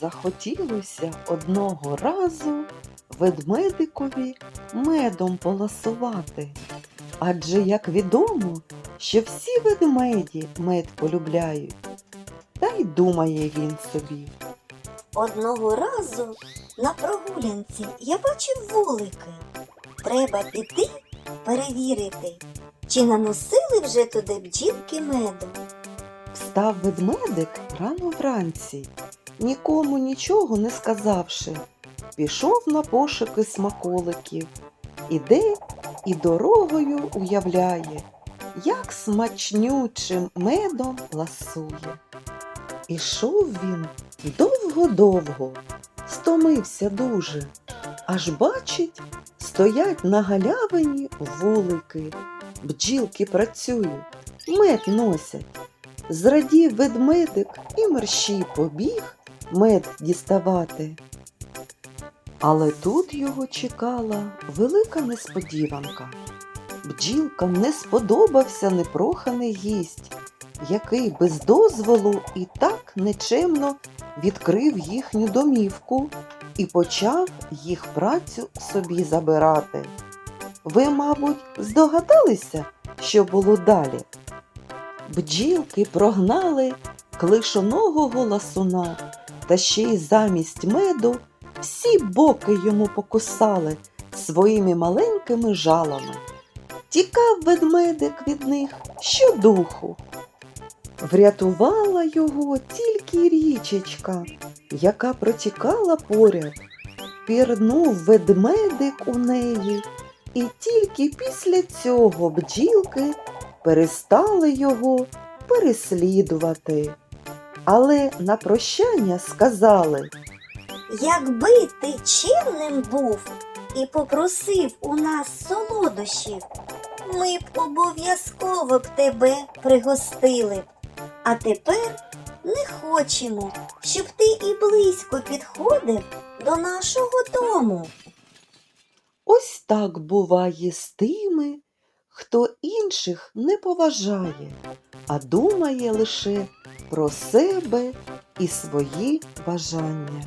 Захотілося одного разу ведмедикові медом поласувати. Адже, як відомо, що всі ведмеді мед полюбляють. Та й думає він собі. Одного разу на прогулянці я бачив вулики. Треба піти перевірити, чи наносили вже туди бджілки меду. Встав ведмедик рано вранці, нікому нічого не сказавши, пішов на пошуки смаколиків, іде і дорогою уявляє, як смачнючим медом ласує. Ішов він довго-довго, стомився дуже, аж бачить, стоять на галявині вулики, бджілки працюють, мед носять. Зрадів ведмедик і мерщій побіг мед діставати. Але тут його чекала велика несподіванка. Бджілкам не сподобався непроханий гість, який без дозволу і так нечемно відкрив їхню домівку і почав їх працю собі забирати. Ви, мабуть, здогадалися, що було далі? Бджілки прогнали клишоного ласуна, та ще й замість меду всі боки йому покусали своїми маленькими жалами. Тікав ведмедик від них щодуху. Врятувала його тільки річечка, яка протікала поряд. Пірнув ведмедик у неї, і тільки після цього бджілки перестали його переслідувати. Але на прощання сказали Якби ти чимним був і попросив у нас солодощів, ми б обов'язково б тебе пригостили. А тепер не хочемо, щоб ти і близько підходив до нашого дому. ось так буває з тими, хто інших не поважає, а думає лише про себе і свої бажання.